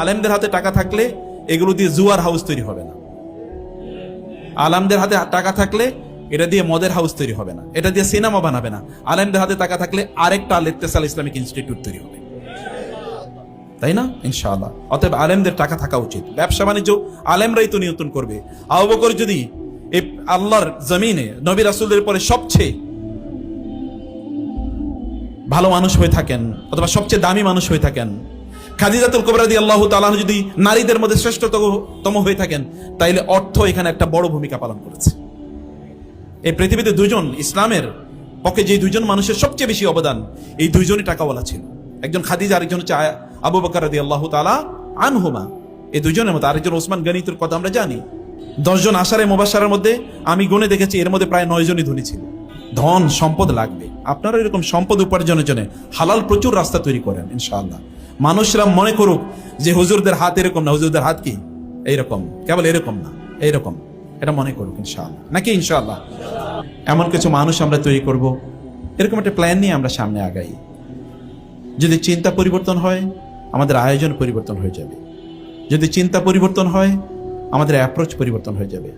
আলেমদের হাতে টাকা থাকলে এগুলো দিয়ে জুয়ার হাউস তৈরি হবে না। আলেমদের হাতে টাকা থাকলে এটা দিয়ে মদের হাউস তৈরি হবে না। এটা দিয়ে সিনেমা বানাবে না। আলেমদের হাতে টাকা থাকলে আরেকটা আল ইত্তেসাল ইসলামিক ইনস্টিটিউট তৈরি হবে। তাই না? ইনশাআল্লাহ। অতএব আলেমদের টাকা থাকা উচিত। ব্যবসা বাণিজ্য আলেমরাই তো নিয়ন্ত্রণ করবে। আবু বকর যদি এই আল্লাহর জমিনে, নবী রাসূলের পরে সবচেয়ে ভালো মানুষ হয়ে থাকেন, অথবা সবচেয়ে দামি মানুষ হয়ে থাকেন খাদিজাতুল কোবরা দিয়ে আল্লাহ তাআলা যদি নারীদের মধ্যে শ্রেষ্ঠতম হয়ে থাকেন, তাইলে অর্থ এখানে একটা বড় ভূমিকা পালন করেছে। এই পৃথিবীতে দুজন ইসলামের পক্ষে যে দুজন মানুষের সবচেয়ে বেশি অবদান, এই দুইজনই টাকাওয়ালা ছিল। একজন খাদিজা, আরেকজন হচ্ছে আবু বকর রাদি আল্লাহ তালা আনহুমা। এই দুজনের মধ্যে আরেকজন ওসমান গণিতের কথা আমরা জানি। দশজন আশারে মোবাসারের মধ্যে আমি গুনে দেখেছি, এর মধ্যে প্রায় নয় জনই ধনী ছিল। ধন, সম্পদ লাগবে। আপনারা এরকম সম্পদ উপার্জনের জন্য হালাল প্রচুর রাস্তা তৈরি করেন, ইনশাআল্লাহ। মানুষরা মনে করুক যে হুজুরদের হাত এরকম না, হুজুরদের হাত কি? এইরকম, কেবল এরকম না, এইরকম। এটা মনে করুক ইনশাআল্লাহ। নাকি ইনশাআল্লাহ? এমন কিছু মানুষ আমরা তৈরি করব। এরকম একটা প্ল্যান নিয়ে আমরা সামনে আগাই। যদি চিন্তা পরিবর্তন হয়, আমাদের আয়োজন পরিবর্তন হয়ে যাবে। যদি চিন্তা পরিবর্তন হয়, আমাদের অ্যাপ্রোচ পরিবর্তন হয়ে যাবে।